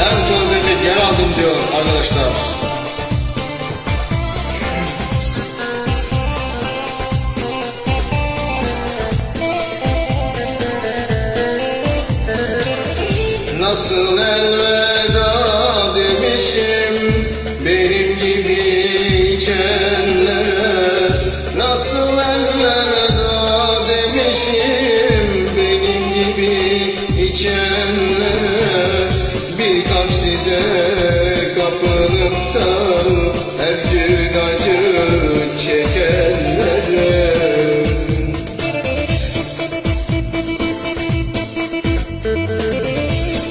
Ben tövbemi geri aldım diyor arkadaşlar. Nasıl elveda size kapılıp da her gün acı çekenlere.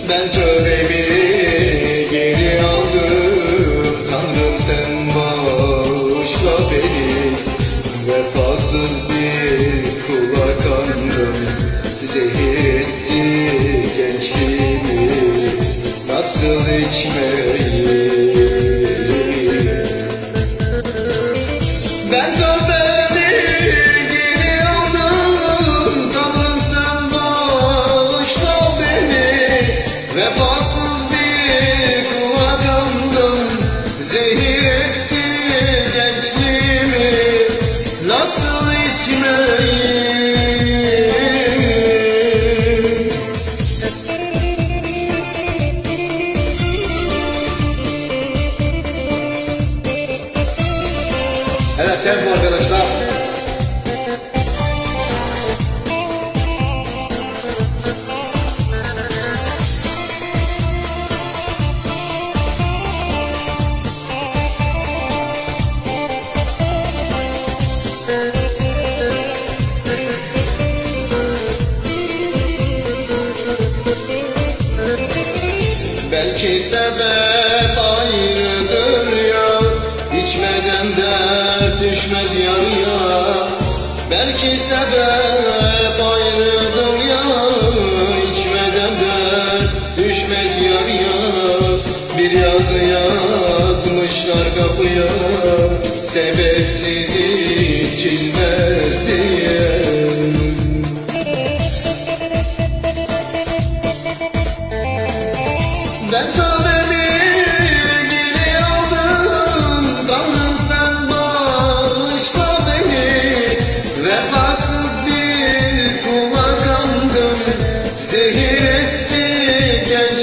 Ben tövbemi geri aldım. Tanrım sen bağışla beni. Vefasız bir kula kandım Zehir etti gençliğimi Nasıl içmeyi ben tövbemi aldım Tanrım sen bağışla beni. Vefasız bir kula kandım Zehir etti gençliğimi. Nasıl içmeyi Tempo arkadaşlar. Belki sebep ayrıdır ya İçmeden dert düşmez yarıya Belki sebep ayrıdır ya. İçmeden dert düşmez yarıya Bir yazı yazmışlar kapıya. Sebepsiz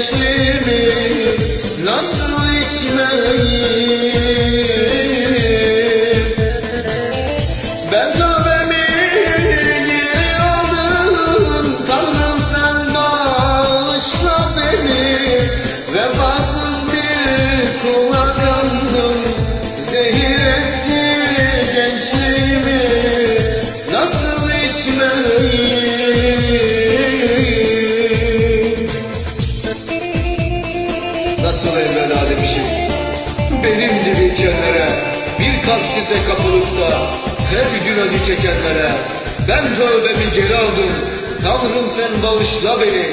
gençliğimi Nasıl içmeyi ben tövbemi geri aldım. Tanrım sen bağışla beni. Vefasız bir kula Zehir etti gençliğimi Nasıl elveda demişim? Benim gibi içenlere Bir kalp size kapılıp da her gün acı çekenlere Ben tövbemi geri aldım. Tanrım sen bağışla beni.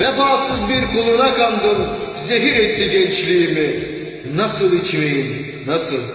Vefasız bir kuluna kandım. Zehir etti gençliğimi. Nasıl içmeyeyim? Nasıl